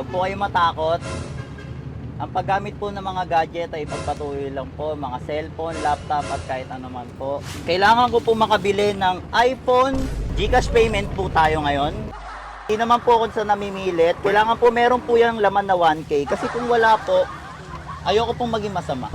Huwag po kayo matakot. Ang paggamit po ng mga gadget ay pagpatuloy lang po, mga cellphone, laptop at kahit ano man po. Kailangan ko po makabili ng iPhone. Gcash payment po tayo ngayon. Hindi naman po ako sa namimilit. Kailangan po meron po yung laman na 1K. Kasi kung wala po, ayoko pong maging masama.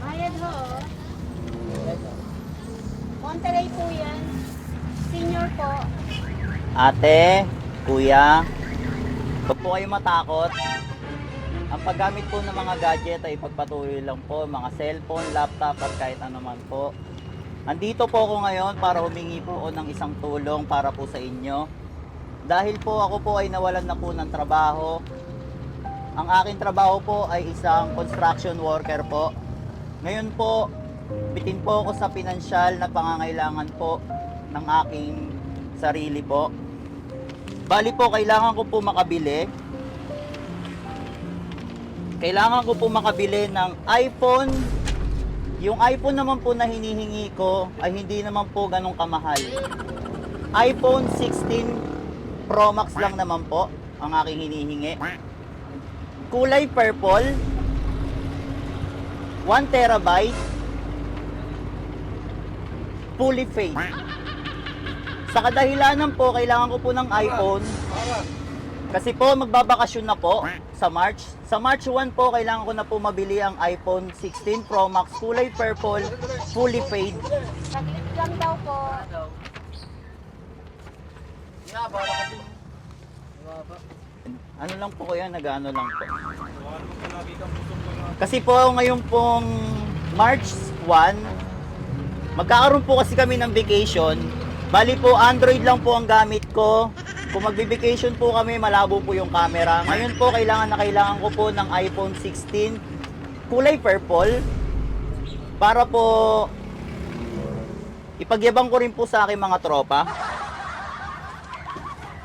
Bayad ho. Monterey po yan. Senior po. Ate, kuya, huwag po kayo matakot. Ang paggamit po ng mga gadget ay pagpatuloy lang po, mga cellphone, laptop at kahit ano man po. Andito po ako ngayon para humingi po ako ng isang tulong para po sa inyo. Dahil po ako po ay nawalan na po ng trabaho. Ang aking trabaho po ay isang construction worker po. Ngayon po, bitin po ako sa pinansyal na pangangailangan po ng aking sarili po. Bali po, kailangan ko po makabili. Kailangan ko po makabili ng iPhone. Yung iPhone naman po na hinihingi ko ay hindi naman po ganong kamahal. iPhone 16 Pro Max lang naman po ang aking hinihingi. Kulay purple. 1 terabyte. Fully fade. Sa kadahilanan po, kailangan ko po ng iPhone. Kasi po, magbabakasyon na po sa March. Sa March 1 po, kailangan ko na po mabili ang iPhone 16 Pro Max, kulay purple, fully fade. Saglit lang daw po. Ano lang po kaya, nag-ano lang po. Kasi po, ngayon pong March 1, magkakaroon po kasi kami ng vacation. Bali po, Android lang po ang gamit ko. Kung magbe-vacation po kami, malabo po yung camera. Ngayon po, kailangan na kailangan ko po ng iPhone 16 kulay purple para po ipagyabang ko rin po sa aking mga tropa.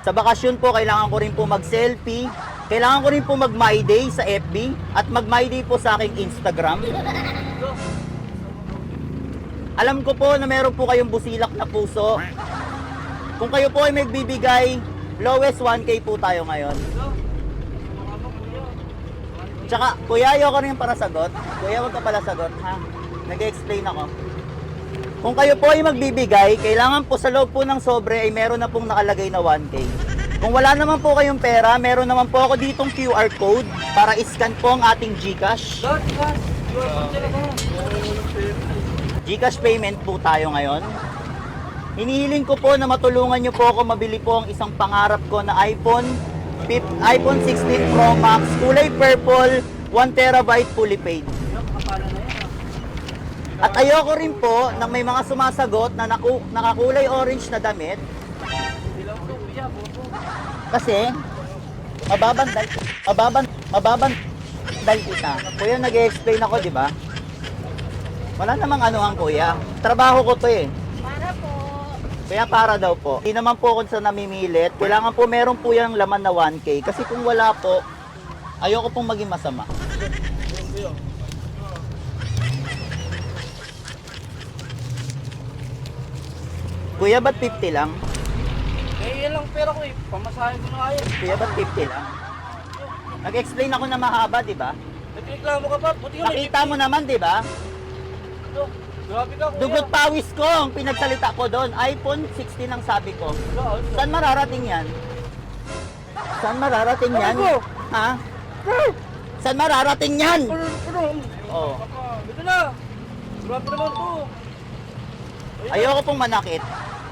Sa bakasyon po, kailangan ko rin po mag-selfie. Kailangan ko rin po mag-My Day sa FB at mag-My Day po sa aking Instagram. Alam ko po na meron po kayong busilak na puso. Kung kayo po ay magbibigay, lowest 1K po tayo ngayon. Tsaka, kuya, ayoko rin para sagot. Kuya, wag ka pala sagot, ha? Nag-explain ako. Kung kayo po ay magbibigay, kailangan po sa loob po ng sobre ay meron na pong nakalagay na 1K. Kung wala naman po kayong pera, meron naman po ako ditong QR code para iscan po ang ating GCash. GCash payment po tayo ngayon. Hinihiling ko po na matulungan niyo po ako mabili po ang isang pangarap ko na iPhone iPhone 16 Pro Max, kulay purple, 1 terabyte fully paid. At ayoko rin po na may mga sumasagot na naku, nakakulay orange na damit. Kasi, mababandal, mababan, mababandal kita. Kuya, nag-explain ako, di ba? Wala namang ano ang kuya. Trabaho ko to eh. Para po. Kaya para daw po. Hindi naman po ako sa namimilit. Kailangan po meron po yung laman na 1K. Kasi kung wala po, ayoko pong maging masama. Kuya, ba't 50 lang? Eh, yan lang pera ko eh. Pamasahe ko na kaya. Kuya, ba't 50 lang? Nag-explain ako na mahaba, di ba? Nagreklamo ka pa. Buti may Nakita mo naman, di ba? Ito. Grabe ka kuya. Dugot pawis ko ang pinagsalita ko doon. iPhone 16 ang sabi ko. Saan mararating yan? Saan mararating yan? Ano? Ha? Saan mararating yan? Ano? Ano? Oh. Ito na. Grabe naman to. Ayoko pong manakit.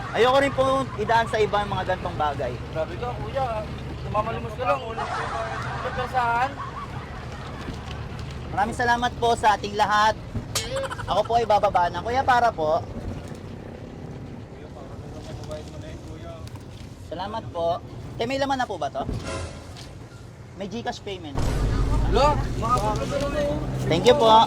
Ayoko rin pong idaan sa iba ang mga gantong bagay. Grabe ka kuya. Namamalimos ka lang. Ulang ulang persahan. Maraming salamat po sa ating lahat. Ako po ay bababa na. Kuya, para po. Salamat po. Te, may laman na po ba to? May Gcash payment. Eh. Thank you po.